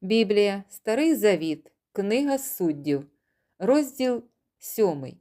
Біблія, Старий Завіт, Книга суддів, розділ 7.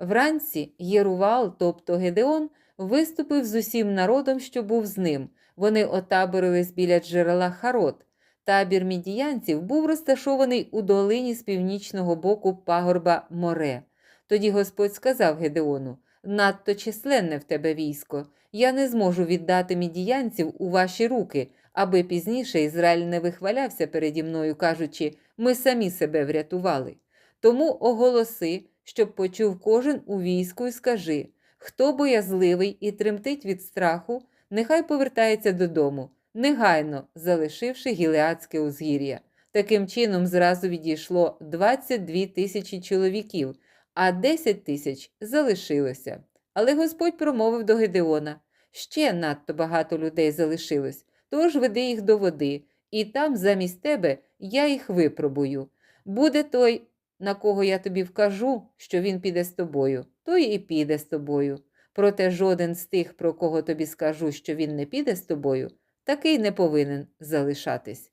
Вранці Єрувал, тобто Гедеон, виступив з усім народом, що був з ним. Вони отаборились біля джерела Харот. Табір мідіянців був розташований у долині з північного боку пагорба Море. Тоді Господь сказав Гедеону: Надто численне в тебе військо. Я не зможу віддати мідіянців у ваші руки, аби пізніше Ізраїль не вихвалявся переді мною, кажучи, ми самі себе врятували. Тому оголоси, щоб почув кожен у війську, і скажи: хто боязливий і тремтить від страху, нехай повертається додому, негайно залишивши гілеадське узгір'я. Таким чином, зразу відійшло 22 тисячі чоловіків, а 10 тисяч залишилося. Але Господь промовив до Гедеона: ще надто багато людей залишилось, тож веди їх до води, і там замість тебе я їх випробую. Буде той, на кого я тобі вкажу, що він піде з тобою, той і піде з тобою. Проте жоден з тих, про кого тобі скажу, що він не піде з тобою, такий не повинен залишатись.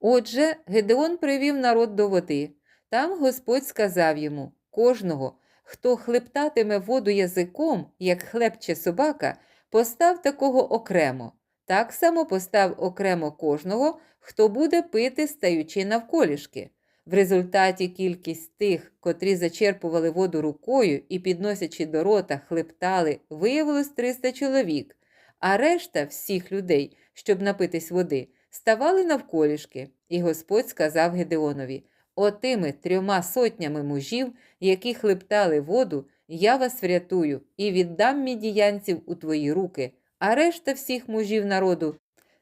Отже, Гедеон привів народ до води. Там Господь сказав йому: кожного, хто хлептатиме воду язиком, як хлебче собака, постав такого окремо. Так само постав окремо кожного, хто буде пити, стаючи навколішки. В результаті кількість тих, котрі зачерпували воду рукою і, підносячи до рота, хлептали, виявилось 300 чоловік, а решта всіх людей, щоб напитись води, ставали навколішки. І Господь сказав Гедеонові: Отими трьома сотнями мужів, які хлептали воду, я вас врятую і віддам мідіянців у твої руки, а решта всіх мужів народу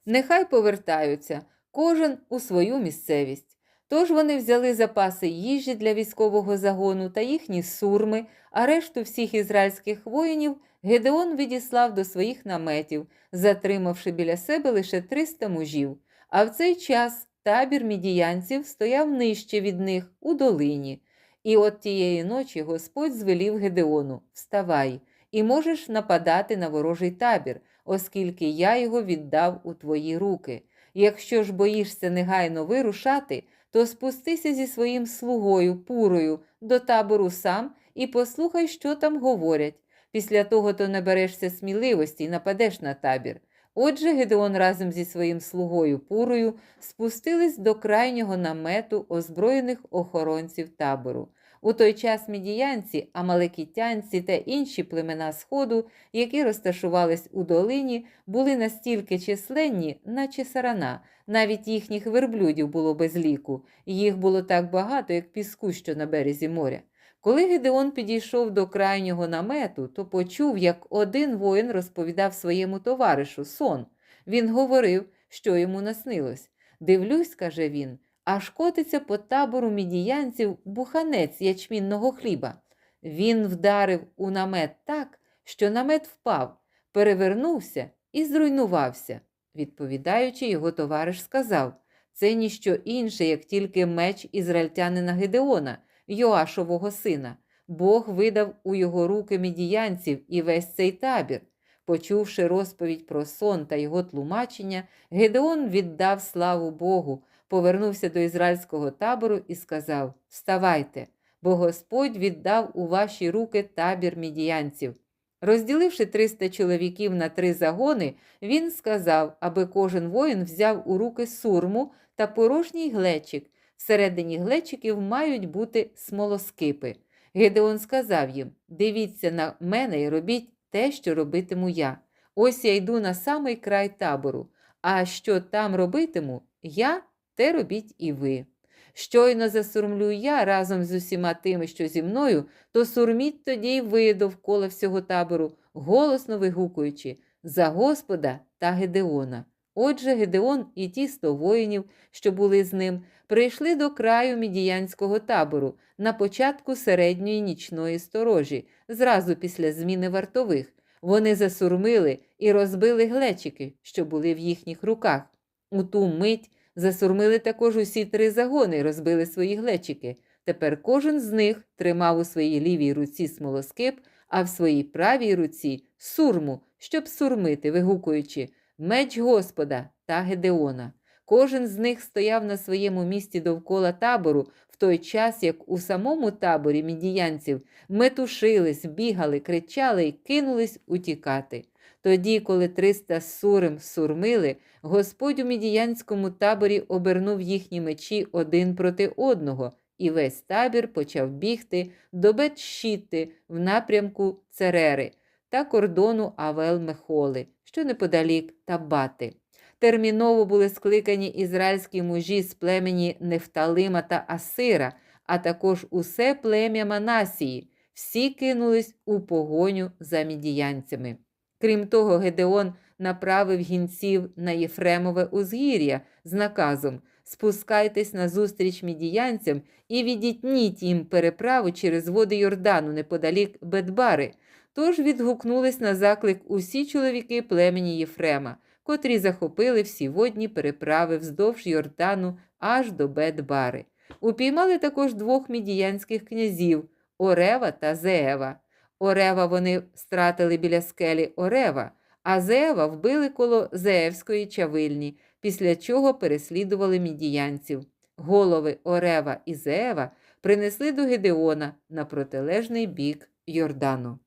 нехай повертаються, кожен у свою місцевість. Тож вони взяли запаси їжі для військового загону та їхні сурми, а решту всіх ізраїльських воїнів Гедеон відіслав до своїх наметів, затримавши біля себе лише 300 мужів. А в цей час табір мідіянців стояв нижче від них у долині. І от тієї ночі Господь звелів Гедеону Вставай, і можеш нападати на ворожий табір, оскільки я його віддав у твої руки. Якщо ж боїшся негайно вирушати, то спустися зі своїм слугою, пурою, до табору сам і послухай, що там говорять. Після того то наберешся сміливості і нападеш на табір. Отже, Гедеон разом зі своїм слугою Пурою спустились до крайнього намету озброєних охоронців табору. У той час мідіянці, амалекітянці та інші племена Сходу, які розташувались у долині, були настільки численні, наче сарана, навіть їхніх верблюдів було без ліку, їх було так багато, як піску, що на березі моря. Коли Гедеон підійшов до крайнього намету, то почув, як один воїн розповідав своєму товаришу сон. Він говорив, що йому наснилось. Дивлюсь, каже він, аж котиться по табору мідіянців буханець ячмінного хліба. Він вдарив у намет так, що намет впав, перевернувся і зруйнувався. Відповідаючи, його товариш сказав це ніщо інше, як тільки меч ізраїльтянина Гедеона, Йоашового сина. Бог видав у його руки мідіянців і весь цей табір. Почувши розповідь про сон та його тлумачення, Гедеон віддав славу Богу, повернувся до ізраїльського табору і сказав: Вставайте, бо Господь віддав у ваші руки табір мідіянців. Розділивши 300 чоловіків на три загони, він сказав, аби кожен воїн взяв у руки сурму та порожній глечик. Всередині глечиків мають бути смолоскипи. Гедеон сказав їм: Дивіться на мене і робіть те, що робитиму я. Ось я йду на самий край табору, а що там робитиму, я те робіть і ви. Щойно засурмлю я разом з усіма тими, що зі мною, то сурміть тоді й ви довкола всього табору, голосно вигукуючи за Господа та Гедеона. Отже, Гедеон і ті сто воїнів, що були з ним, прийшли до краю мідіянського табору на початку середньої нічної сторожі, зразу після зміни вартових. Вони засурмили і розбили глечики, що були в їхніх руках. У ту мить засурмили також усі три загони і розбили свої глечики. Тепер кожен з них тримав у своїй лівій руці смолоскип, а в своїй правій руці сурму, щоб сурмити, вигукуючи меч Господа та Гедеона. Кожен з них стояв на своєму місці довкола табору, в той час як у самому таборі мідіянців метушились, бігали, кричали і кинулись утікати. Тоді, коли триста сурим сурмили, Господь у мідіянському таборі обернув їхні мечі один проти одного, і весь табір почав бігти до Бетшіти в напрямку Церери та кордону Авел-Мехоли, що неподалік Табати. Терміново були скликані ізраїльські мужі з племені Нефталима та Асира, а також усе плем'я Манасії. Всі кинулись у погоню за мідіянцями. Крім того, Гедеон направив гінців на Єфремове узгір'я з наказом спускайтесь назустріч мідіянцям і відітніть їм переправу через води Йордану неподалік Бетбари. Тож відгукнулись на заклик усі чоловіки племені Єфрема, котрі захопили всі водні переправи вздовж Йордану аж до Бетбари. Упіймали також двох мідіянських князів Орева та Зеева. Орева вони стратили біля скелі Орева, а Зеева вбили коло Зеевської чавильні, після чого переслідували мідіянців. Голови Орева і Зеева принесли до Гедеона на протилежний бік Йордану.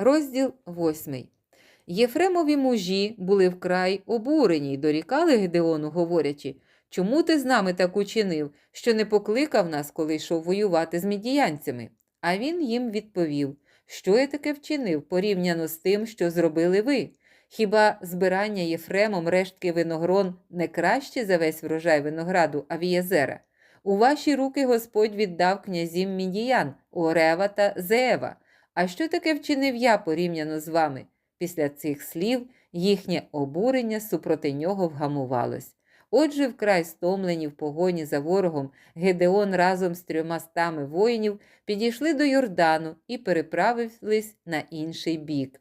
Розділ 8. Єфремові мужі були вкрай обурені й дорікали Гедеону, говорячи, чому ти з нами так учинив, що не покликав нас, коли йшов воювати з мідіянцями? А він їм відповів, що я таке вчинив порівняно з тим, що зробили ви. Хіба збирання Єфремом рештки виногрон не краще за весь врожай винограду Авієзера? У ваші руки Господь віддав князів Мідіян, Орева та Зеева. А що таке вчинив я порівняно з вами? Після цих слів їхнє обурення супроти нього вгамувалось. Отже, вкрай стомлені в погоні за ворогом, Гедеон разом з трьома стами воїнів підійшли до Йордану і переправились на інший бік.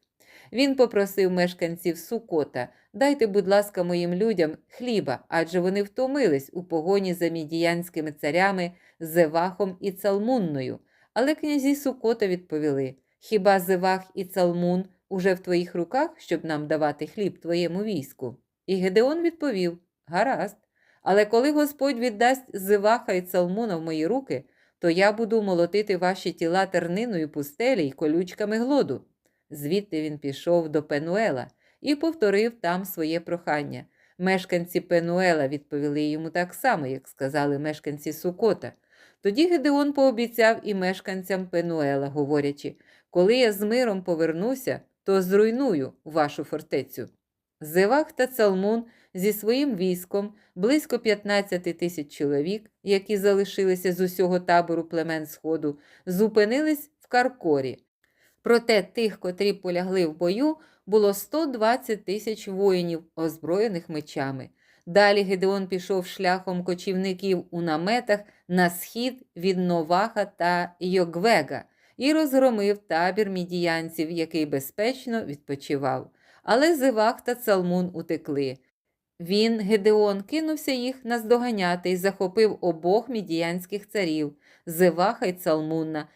Він попросив мешканців Сукота дайте, будь ласка, моїм людям хліба, адже вони втомились у погоні за мідіянськими царями Зевахом і Цалмунною. Але князі Сукота відповіли: Хіба Зевах і Цалмун уже в твоїх руках, щоб нам давати хліб твоєму війську? І Гедеон відповів: Гаразд. Але коли Господь віддасть Зеваха і Цалмуна в мої руки, то я буду молотити ваші тіла терниною пустелі й колючками глоду. Звідти він пішов до Пенуела і повторив там своє прохання. Мешканці Пенуела відповіли йому так само, як сказали мешканці Сукота. Тоді Гедеон пообіцяв і мешканцям Пенуела, говорячи, коли я з миром повернуся, то зруйную вашу фортецю. Зевах та Цалмун зі своїм військом, близько 15 тисяч чоловік, які залишилися з усього табору племен Сходу, зупинились в Каркорі. Проте тих, котрі полягли в бою, було 120 тисяч воїнів, озброєних мечами. Далі Гедеон пішов шляхом кочівників у наметах на схід від Новаха та Йогвега і розгромив табір мідіянців, який безпечно відпочивав. Але Зевах та Цалмун утекли. Він, Гедеон, кинувся їх наздоганяти і захопив обох мідіянських царів Зеваха й Цалмунна,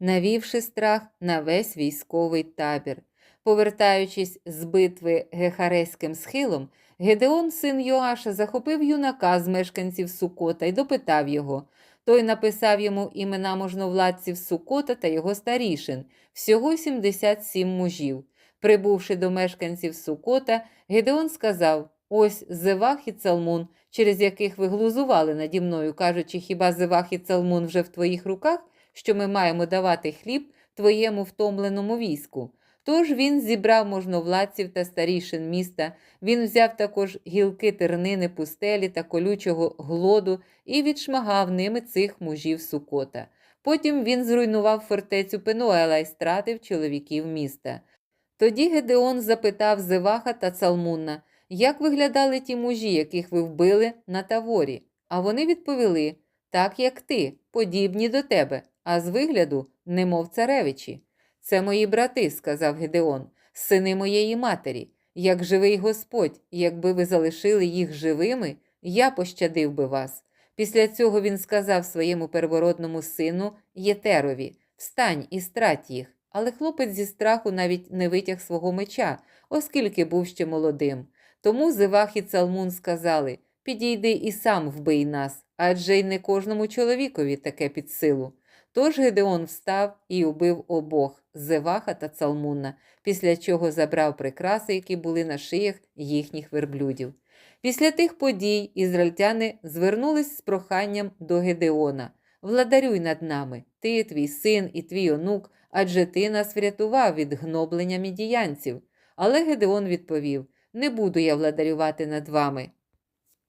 навівши страх на весь військовий табір. Повертаючись з битви Гехареським схилом, Гедеон, син Йоаша, захопив юнака з мешканців Сукота і допитав його. Той написав йому імена можновладців Сукота та його старішин, всього 77 мужів. Прибувши до мешканців Сукота, Гедеон сказав: Ось Зевах і Цалмун, через яких ви глузували наді мною, кажучи, хіба Зевах і Цалмун вже в твоїх руках, що ми маємо давати хліб твоєму втомленому війську. Тож він зібрав можновладців та старішин міста, він взяв також гілки тернини пустелі та колючого глоду і відшмагав ними цих мужів Сукота. Потім він зруйнував фортецю Пенуела і стратив чоловіків міста. Тоді Гедеон запитав Зеваха та Цалмунна, як виглядали ті мужі, яких ви вбили на таворі. А вони відповіли так, як ти, подібні до тебе, а з вигляду, немов царевичі. Це мої брати, сказав Гедеон, сини моєї матері. Як живий Господь, якби ви залишили їх живими, я пощадив би вас. Після цього він сказав своєму первородному сину Єтерові Встань і страт їх. Але хлопець зі страху навіть не витяг свого меча, оскільки був ще молодим. Тому Зевах і Цалмун сказали підійди і сам вбий нас, адже й не кожному чоловікові таке під силу. Тож Гедеон встав і убив обох Зеваха та Цалмуна, після чого забрав прикраси, які були на шиях їхніх верблюдів. Після тих подій ізраїльтяни звернулись з проханням до Гедеона Владарюй над нами, ти, твій син і твій онук, адже ти нас врятував від гноблення мідіянців. Але Гедеон відповів: Не буду я владарювати над вами.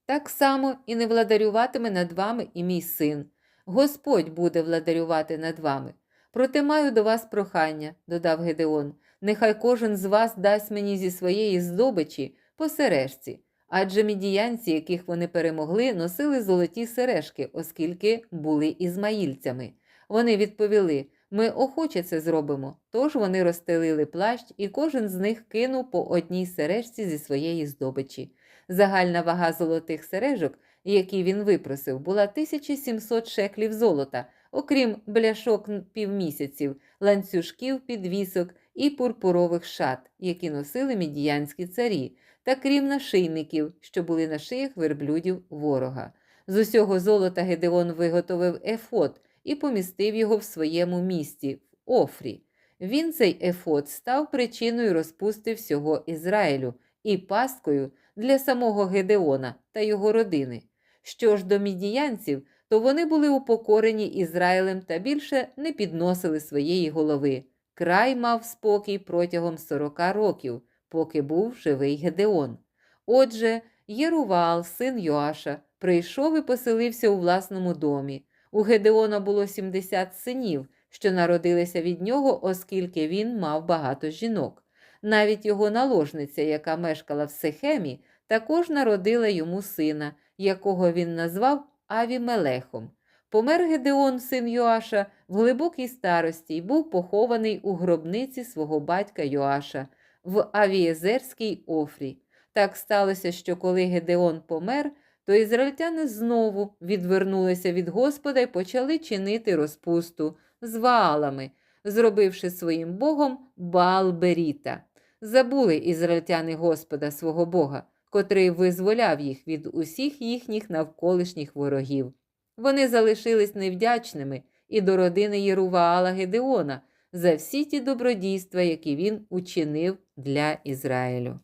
Так само і не владарюватиме над вами і мій син. Господь буде владарювати над вами. Проте маю до вас прохання, додав Гедеон. Нехай кожен з вас дасть мені зі своєї здобичі по сережці. Адже мідіянці, яких вони перемогли, носили золоті сережки, оскільки були ізмаїльцями. Вони відповіли: ми охоче це зробимо. Тож вони розстелили плащ, і кожен з них кинув по одній сережці зі своєї здобичі. Загальна вага золотих сережок, які він випросив, була 1700 шеклів золота, окрім бляшок півмісяців, ланцюжків, підвісок і пурпурових шат, які носили мідіянські царі, та крім нашийників, що були на шиях верблюдів ворога. З усього золота Гедеон виготовив ефот і помістив його в своєму місті, в Офрі. Він, цей ефот, став причиною розпусти всього Ізраїлю і пасткою для самого Гедеона та його родини. Що ж до мідіянців, то вони були упокорені Ізраїлем та більше не підносили своєї голови. Край мав спокій протягом 40 років, поки був живий Гедеон. Отже, Єрувал, син Йоаша, прийшов і поселився у власному домі. У Гедеона було 70 синів, що народилися від нього, оскільки він мав багато жінок. Навіть його наложниця, яка мешкала в Сехемі, також народила йому сина, якого він назвав Авімелехом. Помер Гедеон, син Йоаша, в глибокій старості й був похований у гробниці свого батька Йоаша в Авієзерській Офрі. Так сталося, що коли Гедеон помер, то ізраїльтяни знову відвернулися від Господа і почали чинити розпусту з ваалами, зробивши своїм богом Баал-Беріта. Забули ізраїльтяни Господа свого Бога, котрий визволяв їх від усіх їхніх навколишніх ворогів. Вони залишились невдячними і до родини Єруваала Гедеона за всі ті добродійства, які він учинив для Ізраїлю.